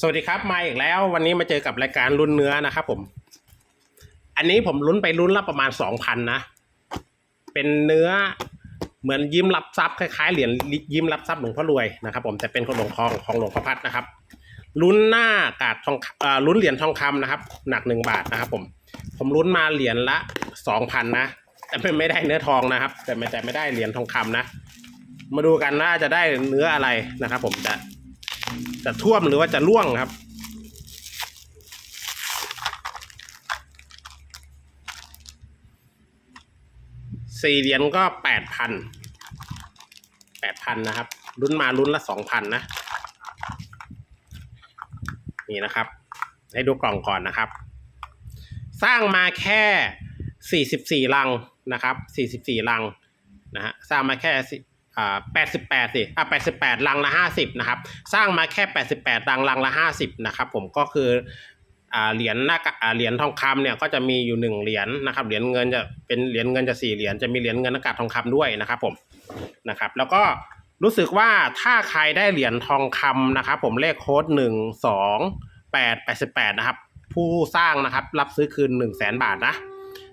สวัสดีครับมาอีกแล้ว วันนี้มาเจอกับรายการลุ้นเนื้อนะครับผม อันนี้ผมลุ้นไปลุ้นละประมาณสองพันนะ เป็นเนื้อเหมือนยิ้มรับทรัพย์คล้ายๆเหรียญยิ้มรับทรัพย์หลวงพ่อรวยนะครับผมแต่เป็นของหลวงคองของหลวงพ่อพัดนะครับลุ้นหน้ากาดทองอลุ้นเหรียญทองคำนะครับ หนักหนึ่งบาทนะครับ ผม ผมลุ้นมาเหรียญละสองพันนะแต่ไม่ได้เนื้อทองนะครับ แต่ไม่แต่ไม่ได้เหรียญทองคำนะ มาดูกันว่าจะได้เนื้ออะไรนะครับ ผมจะ จะท่วมหรือว่าจะล่วงครับ สี่เหรียญก็แปดพันแปดพันนะครับลุ้นมาลุ้นละสองพันนะ นี่นะครับ ให้ดูกล่องก่อนนะครับ สร้างมาแค่สี่สิบสี่ลังนะครับสี่สิบสี่ลังนะฮะสร้างมาแค่ สิอ่าแปดสิบแปดสิอะแปดสิบแปดลังละห้าสิบนะครับสร้างมาแค่แปดสิบแปดลังลังละห้าสิบนะครับผมก็คืออ่าเหรียญหน้ากากเหรียญทองคำเนี่ยก็จะมีอยู่หนึ่งเหรียญนะครับเหรียญเงินจะเป็นเหรียญเงินจะสี่เหรียญจะมีเหรียญเงินหน้ากากทองคำด้วยนะครับผมนะครับแล้วก็รู้สึกว่าถ้าใครได้เหรียญทองคำนะครับผมเลขโค้ดหนึ่งสองแปดแปดสิบแปดนะครับ ผู้สร้างนะครับรับซื้อคืนหนึ่งแสนบาทนะ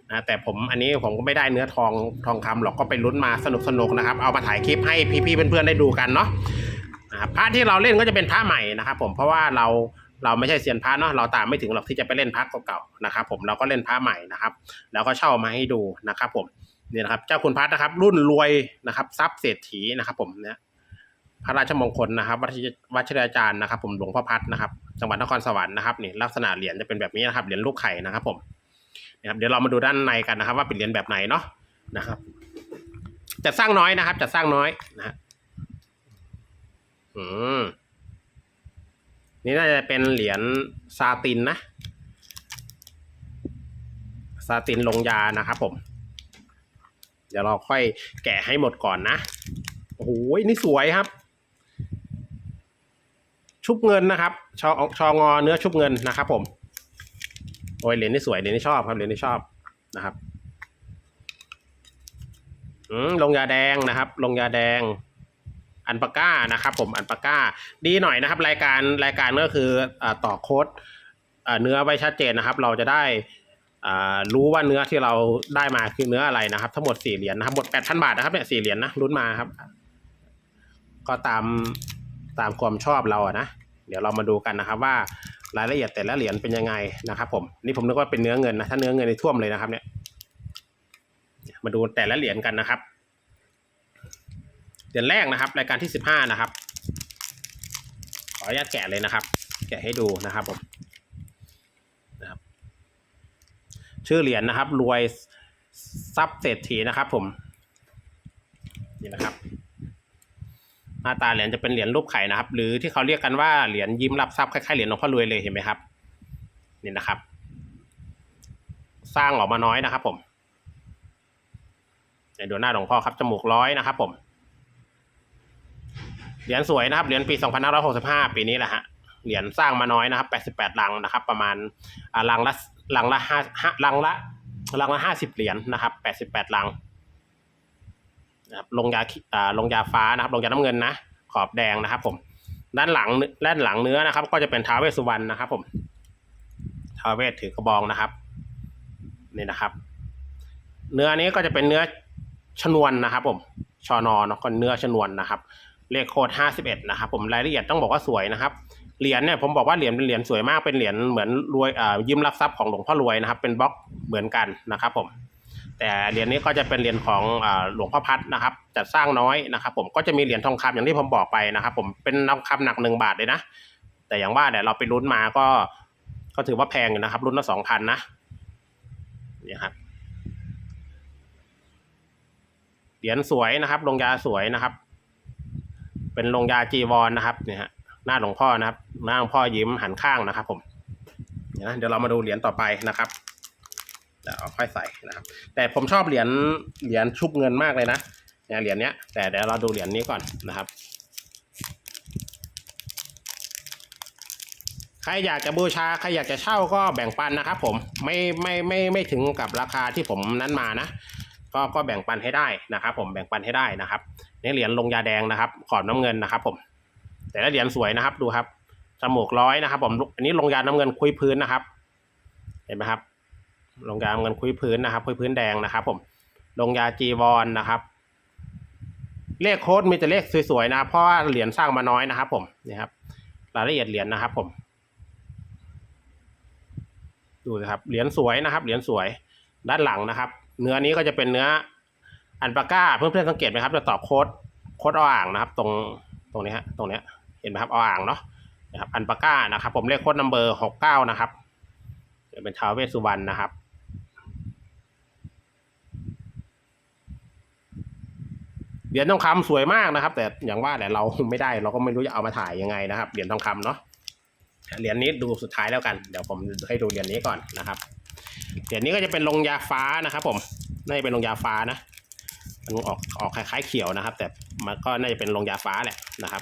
นะแต่ผมอันนี้ผมก็ไม่ได้เนื้อทองทองคำหรอกก็ไปลุ้นมาสนุกสนุกนะครับ เอามาถ่ายคลิปให้พี่ๆเพื่อนๆได้ดูกันเนาะนะครับพระที่เราเล่นก็จะเป็นพระใหม่นะครับ ผมเพราะว่าเราเราไม่ใช่เซียนพระเนาะเราตามไม่ถึงหรอกที่จะไปเล่นพระเก่าๆนะครับ ผมเราก็เล่นพระใหม่นะครับ แล้วก็เช่ามาให้ดูนะครับ ผมนี่นะครับ เจ้าคุณพัดนะครับ รุ่นรวยนะครับทรัพย์เศรษฐีนะครับ ผมเนี่ยพระราชมงคลนะครับวัชรอาจารย์นะครับ ผมหลวงพ่อพัดนะครับ จังหวัดนครสวรรค์นะครับนี่ลักษณะเหรียญจะเป็นแบบนี้นะครับเหรียญลูกไข่นะครับ ผม นะครับเดี๋ยวเรามาดูด้านในกันนะครับ ว่าเป็นเหรียญแบบไหนเนาะนะครับจะสร้างน้อยนะครับจะสร้างน้อยนะฮะอืมนี่น่าจะเป็นเหรียญซาตินนะซาตินลงยานะครับผม เดี๋ยวเราค่อยแกะให้หมดก่อนนะโอ้โหนี่สวยครับ ชุบเงินนะครับชอชองอเนื้อชุบเงินนะครับผม โอ้ยเหรียญนี่สวยเหรียญนี่ชอบครับเหรียญนี่ชอบนะครับอืมลงยาแดงนะครับ ลงยาแดง อันปาก้านะครับ ผมอันปาก้า ดีหน่อยนะครับ รายการรายการก็คืออต่อโค้ดเนื้อไว้ชัดเจนนะครับ เราจะได้รู้ว่าเนื้อที่เราได้มาคือเนื้ออะไรนะครับ ทั้งหมดสี่เหรียญนะครับหมดแปดพันบาทนะครับเนี่ยสี่เหรียญนะลุ้นมาครับ ก็ตามตามความชอบเราอะนะเดี๋ยวเรามาดูกันนะครับว่า รายละเอียดแต่ละเหรียญเป็นยังไงนะครับ ผมนี่ผมนึกว่าเป็นเนื้อเงินนะถ้าเนื้อเงินในท่วมเลยนะครับ เนี่ย มาดูแต่ละเหรียญกันนะครับเหรียญแรกนะครับ รายการที่สิบห้านะครับ ขออนุญาตแกะเลยนะครับ แกะให้ดูนะครับผมนะครับชื่อเหรียญนะครับ รวยทรัพย์เศรษฐีนะครับ ผมนี่นะครับ หน้าตาเหรียญจะเป็นเหรียญรูปไข่นะครับ หรือที่เขาเรียกกันว่าเหรียญยิ้มรับทรัพย์คล้ายๆเหรียญหลวงพ่อรวยเลยเห็นไหมครับ นี่นะครับ สร้างออกมาน้อยนะครับ ผมเดี๋ยวดูหน้าหลวงพ่อครับจมูกร้อยนะครับ ผมเหรียญสวยนะครับเหรียญปี 2565 ปีนี้แหละฮะเหรียญสร้างมาน้อยนะครับ 88ลังนะครับ ประมาณลังละลังละห้าห้าลังละลังละ 50 เหรียญนะครับ 88ลัง นะครับลงยาอ่าลงยาฟ้านะครับ ลงยาน้ำเงินนะ ขอบแดงนะครับ ผม ด้านหลังด้านหลังเนื้อนะครับ ก็จะเป็นท้าเวสสุวรรณนะครับ ผมท้าเวสถือกระบองนะครับนี่นะครับ เนื้อนี้ก็จะเป็นเนื้อชนวนนะครับ ผมชอนอเนาะก็เนื้อชนวนนะครับเลขโคดห้าสิบเอ็ดนะครับ ผมรายละเอียดต้องบอกว่าสวยนะครับเหรียญเนี่ยผมบอกว่าเหรียญเป็นเหรียญสวยมากเป็นเหรียญเหมือนรวยอ่ายิ้มรับทรัพย์ของหลวงพ่อรวยนะครับ เป็นบล็อกเหมือนกันนะครับ ผม แต่เหรียญนี้ก็จะเป็นเหรียญของอหลวงพ่อพัดนะครับจัดสร้างน้อยนะครับ ผมก็จะมีเหรียญทองคำอย่างที่ผมบอกไปนะครับ ผมเป็นทองคำหนักหนึ่งบาทเลยนะ แต่อย่างว่าเนี่ยเราไปลุ้นมาก็ก็ถือว่าแพงอยู่นะครับ รุ่นละสองพันนะนี่ครับเหรียญสวยนะครับลงยาสวยนะครับ เป็นลงยาจีวรนะครับเนี่ยฮะหน้าหลวงพ่อนะครับ หน้าหลวงพ่อยิ้มหันข้างนะครับ ผมเดี๋ยวเรามาดูเหรียญต่อไปนะครับ เดี๋ยวเอาค่อยใส่นะครับ แต่ผมชอบเหรียญเหรียญชุบเงินมากเลยนะเนี่ยเหรียญเนี้ยแต่เดี๋ยวเราดูเหรียญนี้ก่อนนะครับ ใครอยากจะบูชาใครอยากจะเช่าก็แบ่งปันนะครับ ผมไม่ไม่ไม่ไม่ถึงกับราคาที่ผมนั้นมานะก็ก็แบ่งปันให้ได้นะครับ ผมแบ่งปันให้ได้นะครับนี่เหรียญลงยาแดงนะครับ ขอบน้ำเงินนะครับ ผม แต่ละเหรียญสวยนะครับดูครับจมูกร้อยนะครับ ผมอันนี้ลงยาน้ำเงินคุยพื้นนะครับ เห็นไหมครับ ลงยาเงินคุยพื้นนะครับ คุยพื้นแดงนะครับ ผม ลงยาจีวรนะครับ เลขโค้ดมีแต่เลขสวยๆนะเพราะว่าเหรียญสร้างมาน้อยนะครับ ผมนี่ครับ รายละเอียดเหรียญนะครับ ผม ดูนะครับเหรียญสวยนะครับ เหรียญสวยด้านหลังนะครับ เนื้อนี้ก็จะเป็นเนื้ออันปาก้าเพื่อนๆสังเกตไหมครับ จะต่อโค้ดโค้ดอ่างนะครับ ตรงตรงนี้ฮะตรงเนี้ยเห็นไหมครับออ่างเนาะนะครับอันปาก้านะครับ ผมเลขโค้ดนัมเบอร์หกเก้านะครับเป็นท้าวเวสสุวรรณนะครับ เหรียญทองคำสวยมากนะครับ แต่อย่างว่าแหละเราไม่ได้ เราก็ไม่รู้จะเอามาถ่ายยังไงนะครับเหรียญทองคำเนาะเหรียญนี้ดูสุดท้ายแล้วกันเดี๋ยวผมให้ดูเหรียญนี้ก่อนนะครับเหรียญนี้ก็จะเป็นลงยาฟ้านะครับ ผมน่าจะเป็นลงยาฟ้านะมันออกออกคล้ายๆเขียวนะครับ แต่มันก็น่าจะเป็นลงยาฟ้าแหละนะครับ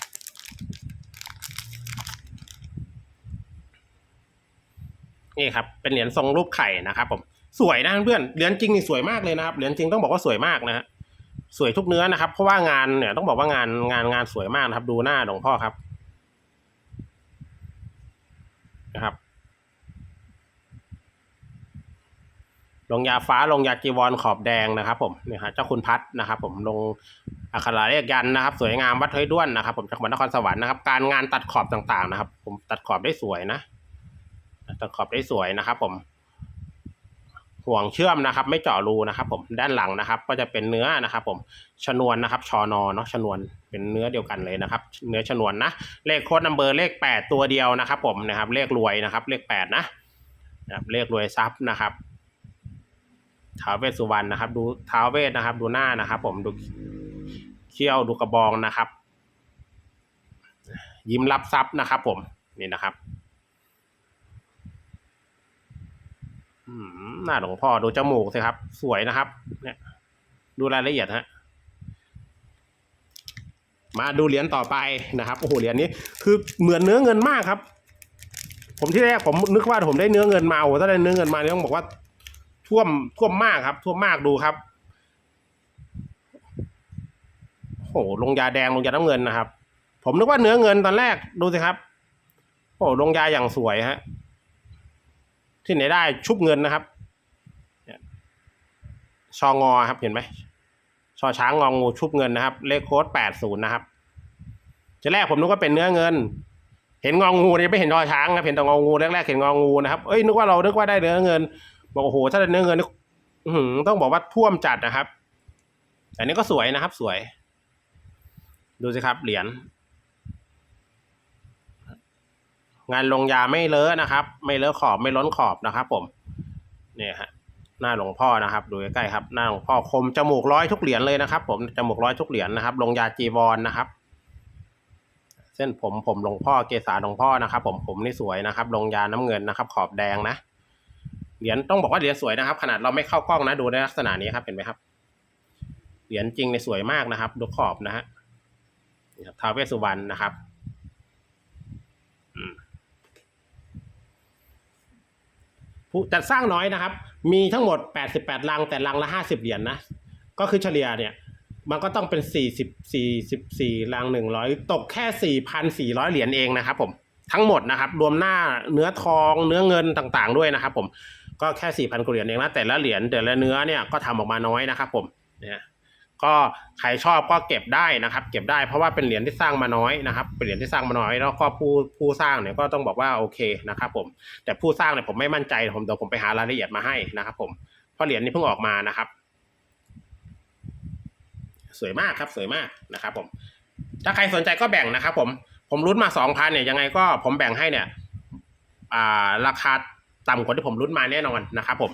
นี่ครับเป็นเหรียญทรงรูปไข่นะครับ ผมสวยนะเพื่อนเหรียญจริงนี่สวยมากเลยนะครับเหรียญจริงต้องบอกว่าสวยมากนะฮะ สวยทุกเนื้อนะครับ เพราะว่างานเนี่ยต้องบอกว่างานงานงานสวยมากนะครับ ดูหน้าหลวงพ่อครับนะครับลงยาฟ้าลงยาจีวรขอบแดงนะครับผมเนี่ยฮะเจ้าคุณพัดนะครับ ผมลงอักขระเลขยันนะครับ สวยงามวัดเฮ้ยด้วนนะครับ ผมจากจังหวัดนครสวรรค์นะครับ การงานตัดขอบต่างๆนะครับ ผมตัดขอบได้สวยนะตัดขอบได้สวยนะครับ ผม ห่วงเชื่อมนะครับ ไม่เจาะรูนะครับผมด้านหลังนะครับ ก็จะเป็นเนื้อนะครับ ผมชนวนนะครับชอนอเนาะชนวนเป็นเนื้อเดียวกันเลยนะครับ เนื้อชนวนนะเลขโค้ดนัมเบอร์เลขแปดตัวเดียวนะครับ ผมนะครับ เลขรวยนะครับ เลขแปดนะนะครับเลขรวยทรัพย์นะครับท้าวเวสสุวรรณนะครับ ดูท้าวเวสนะครับ ดูหน้านะครับ ผมดูเขี้ยวดูกระบองนะครับ ยิ้มรับทรัพย์นะครับ ผมนี่นะครับ อืม หน้าหลวงพ่อดูจมูกสิครับ สวยนะครับ เนี่ย ดูรายละเอียดฮะมาดูเหรียญต่อไปนะครับโอ้โหเหรียญนี้คือเหมือนเนื้อเงินมากครับ ผมที่แรกผมนึกว่าผมได้เนื้อเงินมาโอ้ถ้าได้เนื้อเงินมาเนี่ยต้องบอกว่า ท่วมท่วมมากครับ ท่วมมากดูครับโอ้โหลงยาแดงลงยาน้ำเงินนะครับ ผมนึกว่าเนื้อเงินตอนแรกดูสิครับ โอ้ลงยาอย่างสวยฮะ ที่ไหนได้ชุบเงินนะครับชองอครับเห็นไหมชอช้างงองูชุบเงินนะครับ เลขโค้ดแปดศูนย์นะครับทีแรกผมนึกว่าเป็นเนื้อเงิน เห็นงองูเนี่ยไม่เห็นชอช้างครับเห็นแต่งองูแรกๆเห็นงองูนะครับเอ้ยนึกว่าเรานึกว่าได้เนื้อเงิน บอกโอ้โหถ้าได้เนื้อเงินอืต้องบอกว่าท่วมจัดนะครับแต่นี้ก็สวยนะครับสวย ดูสิครับเหรียญ งานลงยาไม่เลอะนะครับ ไม่เลอะขอบไม่ล้นขอบนะครับ ผมเนี่ยฮะหน้าหลวงพ่อนะครับ ดูใกล้ๆครับหน้าหลวงพ่อคมจมูกร้อยทุกเหรียญเลยนะครับ ผมจมูกร้อยทุกเหรียญนะครับ ลงยาจีวรนนะครับ เส้นผมผมหลวงพ่อเกษาหลวงพ่อนะครับ ผมผมนี่สวยนะครับ ลงยาน้ำเงินนะครับ ขอบแดงนะเหรียญต้องบอกว่าเหรียญสวยนะครับ ขนาดเราไม่เข้ากล้องนะดูในลักษณะนี้ครับเห็นไหมครับเหรียญจริงในสวยมากนะครับ ดูขอบนะฮะท้าวเวสสุวรรณนะครับ ผู้จัดสร้างน้อยนะครับ มีทั้งหมด 88 ลังแต่ลังละ 50 เหรียญนนะ ก็คือเฉลี่ยเนี่ย มันก็ต้องเป็น 40 44ลัง 100 ตกแค่ 4,400 เหรียญเองนะครับผม ทั้งหมดนะครับ รวมหน้าเนื้อทองเนื้อเงินต่างๆ ด้วยนะครับผม ก็แค่ 4,000กว่าเหรียญเองนะ แต่ละเหรียญแต่ละเนื้อเนี่ยก็ทำออกมาน้อยนะครับผม เนี่ย ก็ใครชอบก็เก็บได้นะครับ เก็บได้เพราะว่าเป็นเหรียญที่สร้างมาน้อยนะครับเป็นเหรียญที่สร้างมาน้อยแล้วก็ผู้ผู้สร้างเนี่ยก็ต้องบอกว่าโอเคนะครับ ผม แต่ผู้สร้างเนี่ยผมไม่มั่นใจผมเดี๋ยวผมไปหารายละเอียดมาให้นะครับ ผมเพราะเหรียญนี้เพิ่งออกมานะครับ สวยมากครับสวยมากนะครับ ผม ถ้าใครสนใจก็แบ่งนะครับ ผมผมรุ้นมาสองพันเนี่ยยังไงก็ผมแบ่งให้เนี่ย อ่าราคาต่ำกว่าที่ผมรุ้นมาแน่นอนนะครับ ผม